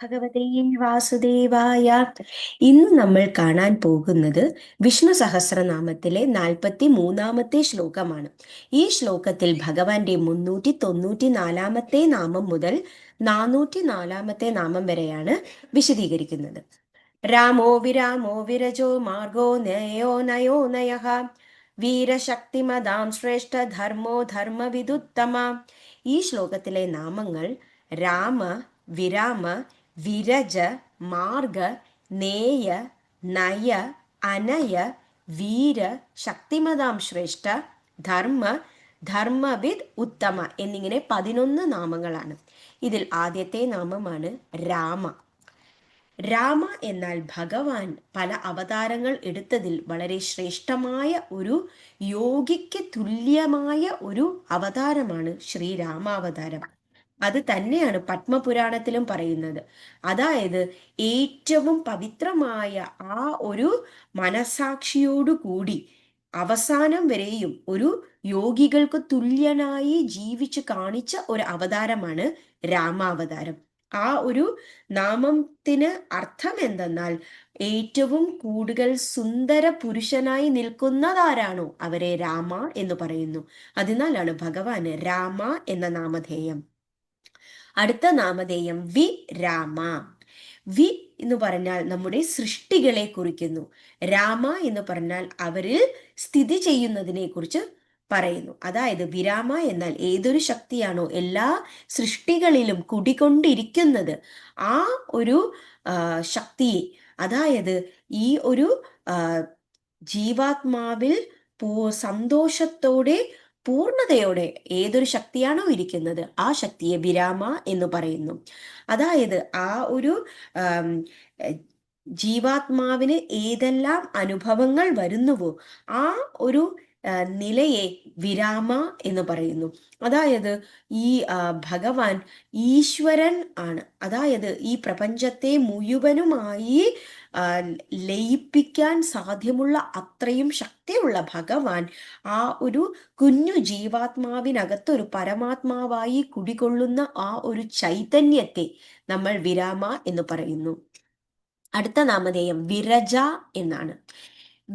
ഭഗവതേ വാസുദേവായ. ഇന്ന് നമ്മൾ കാണാൻ പോകുന്നത് വിഷ്ണു സഹസ്രനാമത്തിലെ നാൽപ്പത്തി മൂന്നാമത്തെ ശ്ലോകമാണ്. ഈ ശ്ലോകത്തിൽ ഭഗവാന്റെ മുന്നൂറ്റി തൊണ്ണൂറ്റി നാലാമത്തെ നാമം മുതൽ നാനൂറ്റി നാലാമത്തെ നാമം വരെയാണ് വിശദീകരിക്കുന്നത്. രാമോ വിരാമോ വിരജോ മാർഗോ നയോ നയോ നയ വീരശക്തിമതാം ശ്രേഷ്ഠ ധർമ്മോ ധർമ്മവിദുത്തമ ഈ ശ്ലോകത്തിലെ നാമങ്ങൾ രാമ വിരാമ വിരജ മാർഗ നേയ നയ അനയ വീര ശക്തിമതാം ശ്രേഷ്ഠ ധർമ്മ ധർമ്മവിദ് ഉത്തമ എന്നിങ്ങനെ പതിനൊന്ന് നാമങ്ങളാണ്. ഇതിൽ ആദ്യത്തെ നാമമാണ് രാമ. രാമ എന്നാൽ ഭഗവാൻ പല അവതാരങ്ങൾ എടുത്തതിൽ വളരെ ശ്രേഷ്ഠമായ ഒരു യോഗിക്ക് തുല്യമായ ഒരു അവതാരമാണ് ശ്രീരാമാവതാരം. അത് തന്നെയാണ് പത്മപുരാണത്തിലും പറയുന്നത്. അതായത് ഏറ്റവും പവിത്രമായ ആ ഒരു മനസാക്ഷിയോടുകൂടി അവസാനം വരെയും ഒരു യോഗികൾക്ക് തുല്യനായി ജീവിച്ച് കാണിച്ച ഒരു അവതാരമാണ് രാമാവതാരം. ആ ഒരു നാമത്തിന് അർത്ഥം എന്തെന്നാൽ ഏറ്റവും കൂടുതൽ സുന്ദര പുരുഷനായി നിൽക്കുന്നതാരാണോ അവരെ രാമ എന്ന് പറയുന്നു. അതിനാലാണ് ഭഗവാന് രാമ എന്ന നാമധേയം. അടുത്ത നാമധേയം വി രാമ. വി എന്ന് പറഞ്ഞാൽ നമ്മുടെ സൃഷ്ടികളെ കുറിക്കുന്നു. രാമ എന്ന് പറഞ്ഞാൽ അവരിൽ സ്ഥിതി ചെയ്യുന്നതിനെ കുറിച്ച് പറയുന്നു. അതായത് വിരാമ എന്നാൽ ഏതൊരു ശക്തിയാണോ എല്ലാ സൃഷ്ടികളിലും കുടികൊണ്ടിരിക്കുന്നത്. ആ ഒരു ശക്തിയെ അതായത് ഈ ഒരു ജീവാത്മാവിൽ പൂ സന്തോഷത്തോടെ പൂർണതയോടെ ഏതൊരു ശക്തിയാണോ ഇരിക്കുന്നത് ആ ശക്തിയെ വിരാമ എന്ന് പറയുന്നു. അതായത് ആ ഒരു ജീവാത്മാവിന് ഏതെല്ലാം അനുഭവങ്ങൾ വരുന്നുവോ ആ ഒരു നിലയെ വിരാമ എന്ന് പറയുന്നു. അതായത് ഈ ഭഗവാൻ ഈശ്വരൻ ആണ്. അതായത് ഈ പ്രപഞ്ചത്തെ മുഴുവനുമായി ലയിപ്പിക്കാൻ സാധ്യമുള്ള അത്രയും ശക്തിയുള്ള ഭഗവാൻ ആ ഒരു കുഞ്ഞു ജീവാത്മാവിനകത്തൊരു പരമാത്മാവായി കുടികൊള്ളുന്ന ആ ഒരു ചൈതന്യത്തെ നമ്മൾ വിരാമ എന്ന് പറയുന്നു. അടുത്ത നാമധേയം വിരജ എന്നാണ്.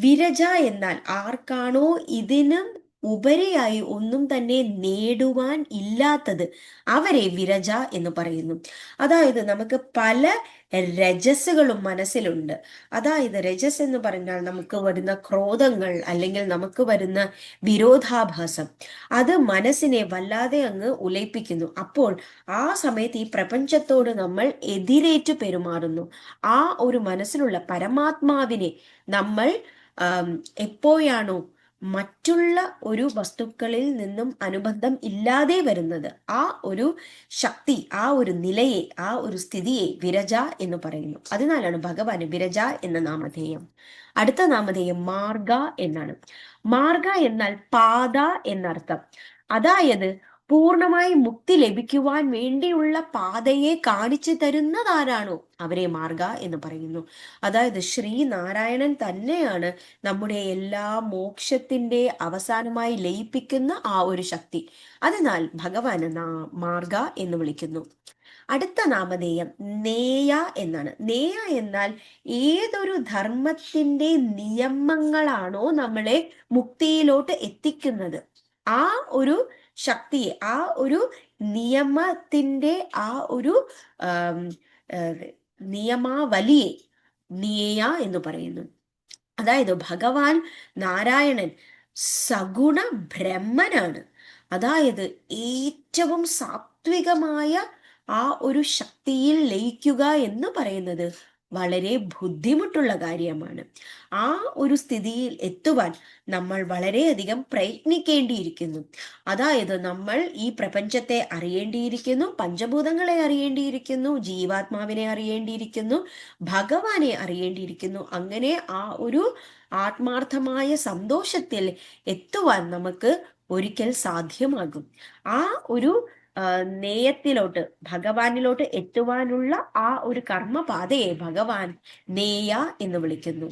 വിരജ എന്നാൽ ആർക്കാണോ ഇതിനും ഉപരിയായി ഒന്നും തന്നെ നേടുവാൻ ഇല്ലാത്തത് അവരെ വിരജ എന്ന് പറയുന്നു. അതായത് നമുക്ക് പല രജസ്സുകളും മനസ്സിലുണ്ട്. അതായത് രജസ് എന്ന് പറഞ്ഞാൽ നമുക്ക് വരുന്ന ക്രോധങ്ങൾ അല്ലെങ്കിൽ നമുക്ക് വരുന്ന വിരോധാഭാസം. അത് മനസ്സിനെ വല്ലാതെ അങ്ങ് ഉലയിപ്പിക്കുന്നു. അപ്പോൾ ആ സമയത്ത് ഈ പ്രപഞ്ചത്തോട് നമ്മൾ എതിരേറ്റു പെരുമാറുന്നു. ആ ഒരു മനസ്സിലുള്ള പരമാത്മാവിനെ നമ്മൾ എപ്പോഴാണോ മറ്റുള്ള ഒരു വസ്തുക്കളിൽ നിന്നും അനുബന്ധം ഇല്ലാതെ വരുന്നത് ആ ഒരു ശക്തി ആ ഒരു നിലയെ ആ ഒരു സ്ഥിതിയെ വിരജ എന്ന് പറയുന്നു. അതിനാലാണ് ഭഗവാന് വിരജ എന്ന നാമധേയം. അടുത്ത നാമധേയം മാർഗ എന്നാണ്. മാർഗ എന്നാൽ പാത എന്നർത്ഥം. അതായത് പൂർണമായി മുക്തി ലഭിക്കുവാൻ വേണ്ടിയുള്ള പാതയെ കാണിച്ചു തരുന്നതാരാണോ അവരെ മാർഗ എന്ന് പറയുന്നു. അതായത് ശ്രീനാരായണൻ തന്നെയാണ് നമ്മുടെ എല്ലാ മോക്ഷത്തിന്റെ അവസാനമായി ലയിപ്പിക്കുന്ന ആ ഒരു ശക്തി. അതിനാൽ ഭഗവാന് മാർഗ എന്ന് വിളിക്കുന്നു. അടുത്ത നാമധേയം നേയ എന്നാണ്. നേയ എന്നാൽ ഏതൊരു ധർമ്മത്തിന്റെ നിയമങ്ങളാണോ നമ്മളെ മുക്തിയിലോട്ട് എത്തിക്കുന്നത്. ആ ഒരു ശക്തി ആ ഒരു നിയമത്തിന്റെ ആ ഒരു നിയമാവലിയെ നിയ എന്ന് പറയുന്നു. അതായത് ഭഗവാൻ നാരായണൻ സഗുണ ബ്രഹ്മനാണ്. അതായത് ഏറ്റവും സാത്വികമായ ആ ഒരു ശക്തിയിൽ ലയിക്കുക എന്ന് പറയുന്നത്. വളരെ ബുദ്ധിമുട്ടുള്ള കാര്യമാണ്. ആ ഒരു സ്ഥിതിയിൽ എത്തുവാൻ നമ്മൾ വളരെയധികം പ്രയത്നിക്കേണ്ടിയിരിക്കുന്നു. അതായത് നമ്മൾ ഈ പ്രപഞ്ചത്തെ അറിയേണ്ടിയിരിക്കുന്നു പഞ്ചഭൂതങ്ങളെ അറിയേണ്ടിയിരിക്കുന്നു ജീവാത്മാവിനെ അറിയേണ്ടിയിരിക്കുന്നു ഭഗവാനെ അറിയേണ്ടിയിരിക്കുന്നു. അങ്ങനെ ആ ഒരു ആത്മാർത്ഥമായ സന്തോഷത്തിൽ എത്തുവാൻ നമുക്ക് ഒരിക്കൽ സാധ്യമാകും. ആ ഒരു നേയത്തിലോട്ട് ഭഗവാനിലോട്ട് എത്തുവാനുള്ള ആ ഒരു കർമ്മപാതയെ ഭഗവാൻ നേയ എന്ന് വിളിക്കുന്നു.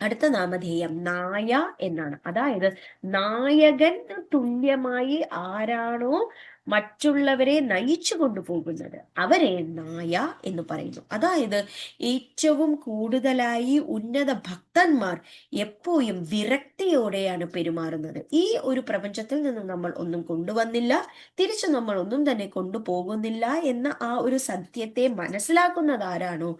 അടുത്ത നാമധേയം നായ എന്നാണ്. അതായത് നായകൻ തുല്യമായി ആരാണോ മറ്റുള്ളവരെ നയിച്ചു കൊണ്ടുപോകുന്നത്. അവരെ നായ എന്ന് പറയുന്നു. അതായത് ഏറ്റവും കൂടുതലായി ഉന്നത ഭക്തന്മാർ എപ്പോഴും വിരക്തിയോടെയാണ് പെരുമാറുന്നത്. ഈ ഒരു പ്രപഞ്ചത്തിൽ നിന്ന് നമ്മൾ ഒന്നും കൊണ്ടുവന്നില്ല തിരിച്ചു നമ്മൾ ഒന്നും തന്നെ കൊണ്ടുപോകുന്നില്ല എന്ന ആ ഒരു സത്യത്തെ മനസ്സിലാക്കുന്നത് ആരാണോ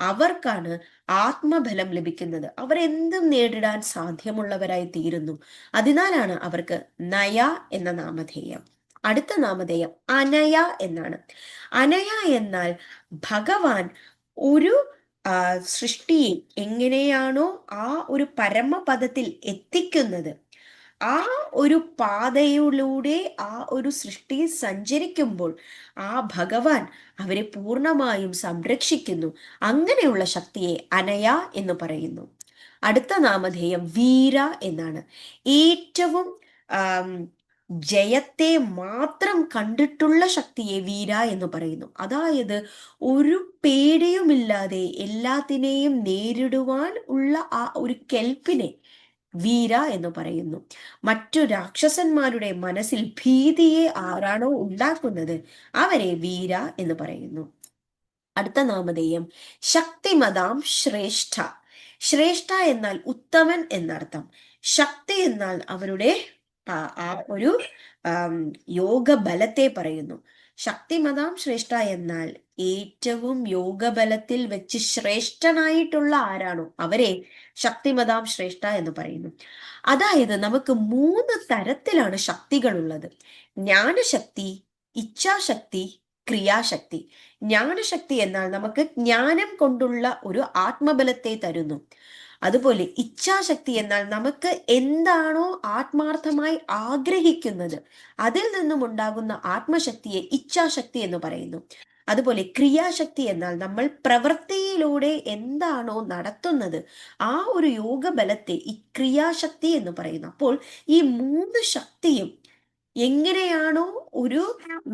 അവർക്കാണ് ആത്മബലം ലഭിക്കുന്നത്. അവർ എന്തും നേരിടാൻ സാധ്യമുള്ളവരായി തീരുന്നു. അതിനാലാണ് അവർക്ക് നയ എന്ന നാമധേയം. അടുത്ത നാമധേയം അനയ എന്നാണ്. അനയ എന്നാൽ ഭഗവാൻ ഒരു സൃഷ്ടിയെ എങ്ങനെയാണോ ആ ഒരു പരമപദത്തിൽ എത്തിക്കുന്നത്. ആ ഒരു പാതയിലൂടെ ആ ഒരു സൃഷ്ടി സഞ്ചരിക്കുമ്പോൾ ആ ഭഗവാൻ അവരെ പൂർണമായും സംരക്ഷിക്കുന്നു. അങ്ങനെയുള്ള ശക്തിയെ അനയ എന്ന് പറയുന്നു. അടുത്ത നാമധേയം വീര എന്നാണ്. ഏറ്റവും ജയത്തെ മാത്രം കണ്ടിട്ടുള്ള ശക്തിയെ വീര എന്ന് പറയുന്നു. അതായത് ഒരു പേടിയുമില്ലാതെ എല്ലാത്തിനെയും നേരിടുവാൻ ഉള്ള ആ ഒരു കെൽപ്പിനെ വീര എന്ന് പറയുന്നു. മറ്റു രാക്ഷസന്മാരുടെ മനസ്സിൽ ഭീതിയെ ആരാണോ ഉണ്ടാക്കുന്നത് അവരെ വീര എന്ന് പറയുന്നു. അടുത്ത നാമധേയം ശക്തിമതാം ശ്രേഷ്ഠ. ശ്രേഷ്ഠ എന്നാൽ ഉത്തമൻ എന്നർത്ഥം. ശക്തി എന്നാൽ അവരുടെ ആ ഒരു യോഗബലത്തെ പറയുന്നു. ശക്തിമതാം ശ്രേഷ്ഠ എന്നാൽ ഏറ്റവും യോഗബലത്തിൽ വെച്ച് ശ്രേഷ്ഠനായിട്ടുള്ള ആരാണോ? അവരെ ശക്തിമതാം ശ്രേഷ്ഠ എന്ന് പറയുന്നു. അതായത് നമുക്ക് മൂന്ന് തരത്തിലാണ് ശക്തികളുള്ളത്. ജ്ഞാനശക്തി ഇച്ഛാശക്തി ക്രിയാശക്തി. ജ്ഞാനശക്തി എന്നാൽ നമുക്ക് ജ്ഞാനം കൊണ്ടുള്ള ഒരു ആത്മബലത്തെ തരുന്നു. അതുപോലെ ഇച്ഛാശക്തി എന്നാൽ നമുക്ക് എന്താണോ ആത്മാർത്ഥമായി ആഗ്രഹിക്കുന്നത് അതിൽ നിന്നും ഉണ്ടാകുന്ന ആത്മശക്തിയെ ഇച്ഛാശക്തി എന്ന് പറയുന്നു. അതുപോലെ ക്രിയാശക്തി എന്നാൽ നമ്മൾ പ്രവൃത്തിയിലൂടെ എന്താണോ നടത്തുന്നത് ആ ഒരു യോഗബലത്തെ ഈ ക്രിയാശക്തി എന്ന് പറയുന്നു. അപ്പോൾ ഈ മൂന്ന് ശക്തിയും എങ്ങനെയാണോ ഒരു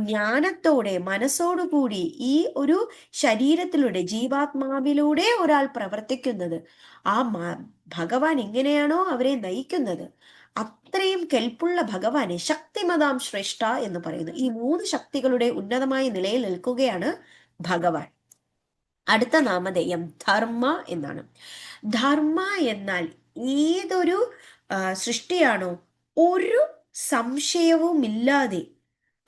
ജ്ഞാനത്തോടെ മനസ്സോടുകൂടി ഈ ഒരു ശരീരത്തിലൂടെ ജീവാത്മാവിലൂടെ ഒരാൾ പ്രവർത്തിക്കുന്നത് ആ ഭഗവാൻ എങ്ങനെയാണോ അവരെ നയിക്കുന്നത് അത്രയും കെൽപ്പുള്ള ഭഗവാനെ ശക്തിമതാം ശ്രേഷ്ഠ എന്ന് പറയുന്നു. ഈ മൂന്ന് ശക്തികളുടെ ഉന്നതമായ നിലയിൽ നിൽക്കുകയാണ് ഭഗവാൻ. അടുത്ത നാമധേയം ധർമ്മ എന്നാണ്. ധർമ്മ എന്നാൽ ഏതൊരു സൃഷ്ടിയാണോ ഒരു സംശയവുമില്ലാതെ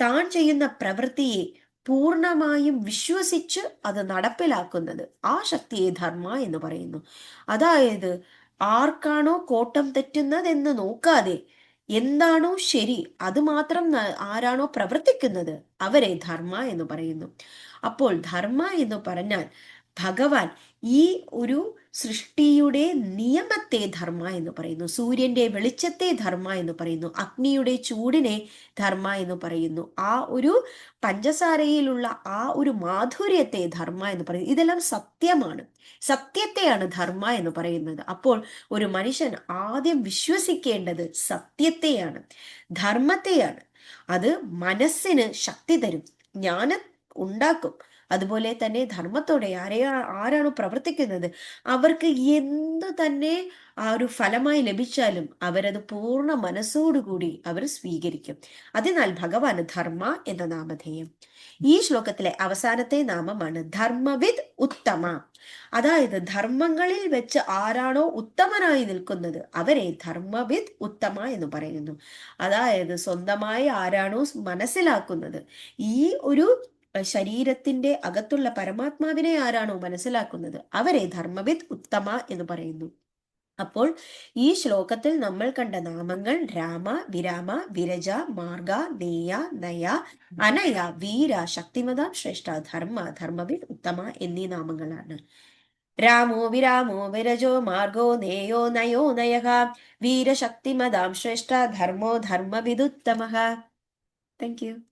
താൻ ചെയ്യുന്ന പ്രവൃത്തിയെ പൂർണമായും വിശ്വസിച്ച് അത് നടപ്പിലാക്കുന്നത് ആ ശക്തിയെ ധർമ്മ എന്ന് പറയുന്നു. അതായത് ആർക്കാണോ കോട്ടം തെറ്റുന്നതെന്ന് നോക്കാതെ എന്താണോ ശരി അത് മാത്രം ആരാണോ പ്രവർത്തിക്കുന്നത് അവരെ ധർമ്മ എന്ന് പറയുന്നു. അപ്പോൾ ധർമ്മ എന്ന് പറഞ്ഞാൽ ഭഗവാൻ ഈ ഒരു സൃഷ്ടിയുടെ നിയമത്തെ ധർമ്മ എന്ന് പറയുന്നു. സൂര്യന്റെ വെളിച്ചത്തെ ധർമ്മ എന്ന് പറയുന്നു. അഗ്നിയുടെ ചൂടിനെ ധർമ്മ എന്ന് പറയുന്നു. ആ ഒരു പഞ്ചസാരയിലുള്ള ആ ഒരു മാധുര്യത്തെ ധർമ്മ എന്ന് പറയുന്നു. ഇതെല്ലാം സത്യമാണ്. സത്യത്തെയാണ് ധർമ്മ എന്ന് പറയുന്നത്. അപ്പോൾ ഒരു മനുഷ്യൻ ആദ്യം വിശ്വസിക്കേണ്ടത് സത്യത്തെയാണ്. ധർമ്മത്തെയാണ്. അത് മനസ്സിന് ശക്തി തരും. ജ്ഞാനം ഉണ്ടാക്കും. അതുപോലെ തന്നെ ധർമ്മത്തോടെ ആരെയാ ആരാണോ പ്രവർത്തിക്കുന്നത് അവർക്ക് എന്ത് തന്നെ ആ ഒരു ഫലമായി ലഭിച്ചാലും അവരത് പൂർണ മനസ്സോടുകൂടി അവർ സ്വീകരിക്കും. അതിനാൽ ഭഗവാന് ധർമ്മ എന്ന നാമധേയം. ഈ ശ്ലോകത്തിലെ അവസാനത്തെ നാമമാണ് ധർമ്മവിത് ഉത്തമ. അതായത് ധർമ്മങ്ങളിൽ വെച്ച് ആരാണോ ഉത്തമനായി നിൽക്കുന്നത് അവരെ ധർമ്മവിത് ഉത്തമ എന്ന് പറയുന്നു. അതായത് സ്വന്തമായി ആരാണോ മനസ്സിലാക്കുന്നത് ഈ ഒരു ശരീരത്തിന്റെ അകത്തുള്ള പരമാത്മാവിനെ ആരാണോ മനസ്സിലാക്കുന്നത്? അവരെ ധർമ്മവിത് ഉത്തമ എന്ന് പറയുന്നു. അപ്പോൾ ഈ ശ്ലോകത്തിൽ നമ്മൾ കണ്ട നാമങ്ങൾ രാമ വിരാമ വിരജ മാർഗ നേയ നയ അനയ വീര ശക്തിമത ശ്രേഷ്ഠ ധർമ്മ ധർമ്മവിത് ഉത്തമ എന്നീ നാമങ്ങളാണ്. രാമോ വിരാമോ വിരജോ മാർഗോ നേയോ നയോ നയ വീരശക്തിമതാം ശ്രേഷ്ഠ ധർമ്മോ ധർമ്മവിദുത്തമ താങ്ക് യു